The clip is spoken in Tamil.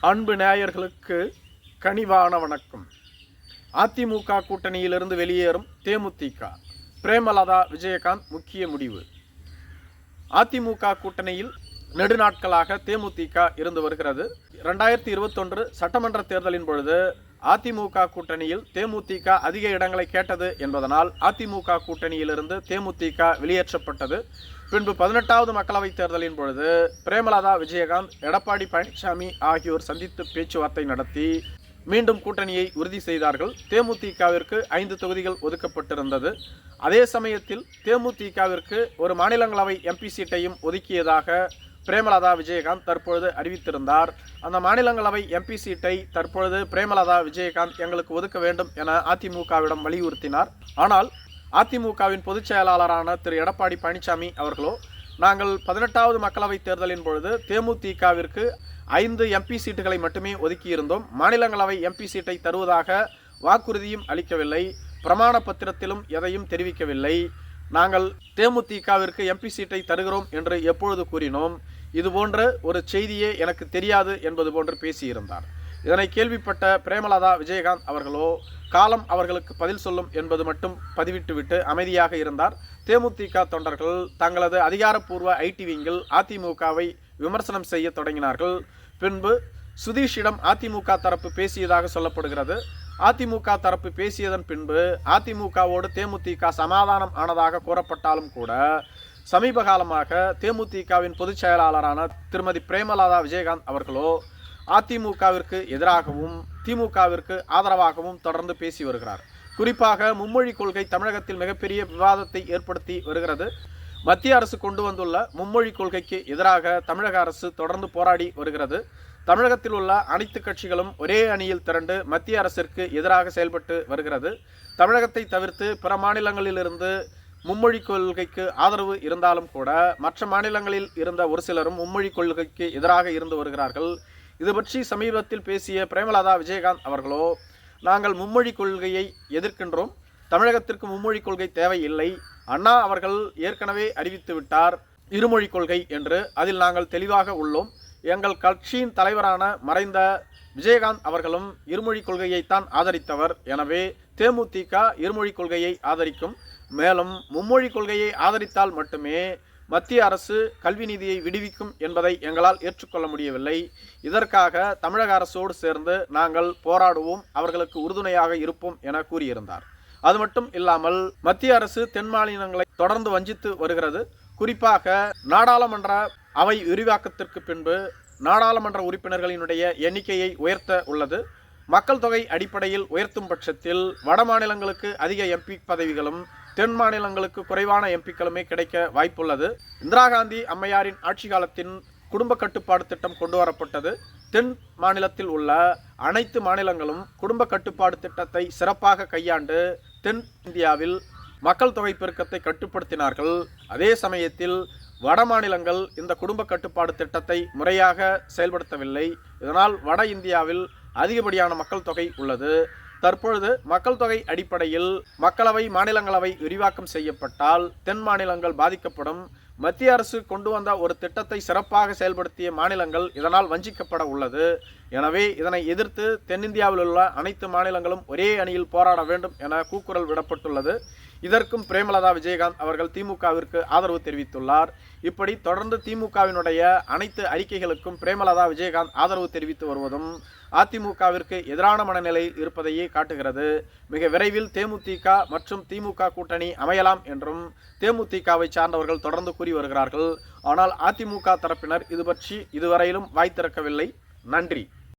அன்பு நேயர்களுக்கு கனிவான வணக்கம். அதிமுக கூட்டணியிலிருந்து வெளியேறும் தேமுதிக. பிரேமலதா விஜயகாந்த் முக்கிய முடிவு. அதிமுக கூட்டணியில் நெடுநாட்களாக தேமுதிக இருந்து வருகிறது. ரெண்டாயிரத்தி இருபத்தொன்று சட்டமன்ற தேர்தலின் பொழுது அதிமுக கூட்டணியில் தேமுதிக அதிக இடங்களை கேட்டது என்பதனால் அதிமுக கூட்டணியிலிருந்து தேமுதிக வெளியேற்றப்பட்டது. பின்பு பதினெட்டாவது மக்களவைத் தேர்தலின் பொழுது பிரேமலதா விஜயகாந்த் எடப்பாடி பழனிசாமி ஆகியோர் சந்தித்து பேச்சுவார்த்தை நடத்தி மீண்டும் கூட்டணியை உறுதி செய்தார்கள். தேமுதிகவிற்கு ஐந்து தொகுதிகள் ஒதுக்கப்பட்டிருந்தது. அதே சமயத்தில் தேமுதிகவிற்கு ஒரு மாநிலங்களவை எம்பி சீட்டையும் ஒதுக்கியதாக பிரேமலதா விஜயகாந்த் தற்பொழுது அறிவித்திருந்தார். அந்த மாநிலங்களவை எம்பி சீட்டை தற்பொழுது பிரேமலதா விஜயகாந்த் எங்களுக்கு ஒதுக்க வேண்டும் என அதிமுகவிடம் வலியுறுத்தினார். ஆனால் அதிமுகவின் பொதுச் செயலாளரான திரு எடப்பாடி பழனிசாமி அவர்களோ நாங்கள் பதினெட்டாவது மக்களவைத் தேர்தலின் பொழுது தேமுதிகவிற்கு ஐந்து எம்பி சீட்டுகளை மட்டுமே ஒதுக்கியிருந்தோம். மாநிலங்களவை எம்பி சீட்டை தருவதாக வாக்குறுதியும் அளிக்கவில்லை. பிரமாண பத்திரத்திலும் எதையும் தெரிவிக்கவில்லை. நாங்கள் தேமுதிகவிற்கு எம்பி சீட்டை தருகிறோம் என்று எப்பொழுது கூறினோம்? இது போன்ற ஒரு செய்தியே எனக்கு தெரியாது என்பது போன்று பேசியிருந்தார். இதனை கேள்விப்பட்ட பிரேமலதா விஜயகாந்த் அவர்களோ காலம் அவர்களுக்கு பதில் சொல்லும் என்பது மட்டும் பதிவிட்டுவிட்டு அமைதியாக இருந்தார். தேமுதிக தொண்டர்கள் தங்களது அதிகாரப்பூர்வ ஐடி விங்கில் அதிமுகவை விமர்சனம் செய்ய தொடங்கினார்கள். பின்பு சுதீஷிடம் அதிமுக தரப்பு பேசியதாக சொல்லப்படுகிறது. அதிமுக தரப்பு பேசியதன் பின்பு அதிமுகவோடு தேமுதிக சமாதானம் ஆனதாக கூறப்பட்டாலும் கூட சமீப காலமாக தேமுதிகவின் பொதுச் செயலாளரான திருமதி பிரேமலதா விஜயகாந்த் அவர்களோ அதிமுகவிற்கு எதிராகவும் திமுகவிற்கு ஆதரவாகவும் தொடர்ந்து பேசி வருகிறார். குறிப்பாக மும்மொழி கொள்கை தமிழகத்தில் மிகப்பெரிய விவாதத்தை ஏற்படுத்தி வருகிறது. மத்திய அரசு கொண்டு வந்துள்ள மும்மொழி கொள்கைக்கு எதிராக தமிழக அரசு தொடர்ந்து போராடி வருகிறது. தமிழகத்தில் உள்ள அனைத்து கட்சிகளும் ஒரே அணியில் திரண்டு மத்திய அரசிற்கு எதிராக செயல்பட்டு வருகிறது. தமிழகத்தை தவிர்த்து பிற மாநிலங்களிலிருந்து மும்மொழி கொள்கைக்கு ஆதரவு இருந்தாலும் கூட மற்ற மாநிலங்களில் இருந்த ஒரு சிலரும் மும்மொழி கொள்கைக்கு எதிராக இருந்து வருகிறார்கள். இது பற்றி சமீபத்தில் பேசிய பிரேமலதா விஜயகாந்த் அவர்களோ நாங்கள் மும்மொழி கொள்கையை எதிர்க்கின்றோம். தமிழகத்திற்கு மும்மொழி கொள்கை தேவையில்லை. அண்ணா அவர்கள் ஏற்கனவே அறிவித்து விட்டார். இருமொழி கொள்கை என்று அதில் நாங்கள் தெளிவாக உள்ளோம். எங்கள் கட்சியின் தலைவரான மறைந்த விஜயகாந்த் அவர்களும் இருமொழி கொள்கையைத்தான் ஆதரித்தவர். எனவே தேமுதிக இருமொழி கொள்கையை ஆதரிக்கும். மேலும் மும்மொழி கொள்கையை ஆதரித்தால் மட்டுமே மத்திய அரசு கல்வி நிதியை விடுவிக்கும் என்பதை எங்களால் ஏற்றுக்கொள்ள முடியவில்லை. இதற்காக தமிழக அரசோடு சேர்ந்து நாங்கள் போராடுவோம் அவர்களுக்கு உறுதுணையாக இருப்போம் என கூறியிருந்தார். அது மட்டும் இல்லாமல் மத்திய அரசு தென் மாநிலங்களை தொடர்ந்து வஞ்சித்து வருகிறது. குறிப்பாக நாடாளுமன்ற அவை விரிவாக்கத்திற்கு பின்பு நாடாளுமன்ற உறுப்பினர்களினுடைய எண்ணிக்கையை உயர்த்த உள்ளது. மக்கள் தொகை அடிப்படையில் உயர்த்தும் பட்சத்தில் வட மாநிலங்களுக்கு அதிக எம்பி பதவிகளும் தென் மாநிலங்களுக்கு குறைவான எம்பிக்களுமே கிடைக்க வாய்ப்புள்ளது. இந்திரா காந்தி அம்மையாரின் ஆட்சி காலத்தின் குடும்ப கட்டுப்பாடு திட்டம் கொண்டு வரப்பட்டது தென் மாநிலத்தில் உள்ள அனைத்து மாநிலங்களும் குடும்ப கட்டுப்பாடு திட்டத்தை சிறப்பாக கையாண்டு தென் இந்தியாவில் மக்கள் தொகை பெருக்கத்தை கட்டுப்படுத்தினார்கள். அதே சமயத்தில் வட மாநிலங்கள் இந்த குடும்ப கட்டுப்பாடு திட்டத்தை முறையாக செயல்படுத்தவில்லை. இதனால் வட இந்தியாவில் அதிகப்படியான மக்கள் தொகை உள்ளது. தற்பொழுது மக்கள் தொகை அடிப்படையில் மக்களவை மாநிலங்களவை விரிவாக்கம் செய்யப்பட்டால் தென் மாநிலங்கள் பாதிக்கப்படும். மத்திய அரசு கொண்டு வந்த ஒரு திட்டத்தை சிறப்பாக செயல்படுத்திய மாநிலங்கள் இதனால் வஞ்சிக்கப்பட உள்ளது. எனவே இதனை எதிர்த்து தென்னிந்தியாவில் உள்ள அனைத்து மாநிலங்களும் ஒரே அணியில் போராட வேண்டும் என கூக்குரல் விடப்பட்டுள்ளது. இதற்கும் பிரேமலதா விஜயகாந்த் அவர்கள் திமுகவிற்கு ஆதரவு தெரிவித்துள்ளார். இப்படி தொடர்ந்து திமுகவினுடைய அனைத்து அறிக்கைகளுக்கும் பிரேமலதா விஜயகாந்த் ஆதரவு தெரிவித்து வருவதும் அதிமுகவிற்கு எதிரான மனநிலை இருப்பதையே காட்டுகிறது. மிக விரைவில் தேமுதிக மற்றும் திமுக கூட்டணி அமையலாம் என்றும் தேமுதிகவை சார்ந்தவர்கள் தொடர்ந்து கூறி வருகிறார்கள். ஆனால் அதிமுக தரப்பினர் இது பற்றி இதுவரையிலும் வாய் திறக்கவில்லை. நன்றி.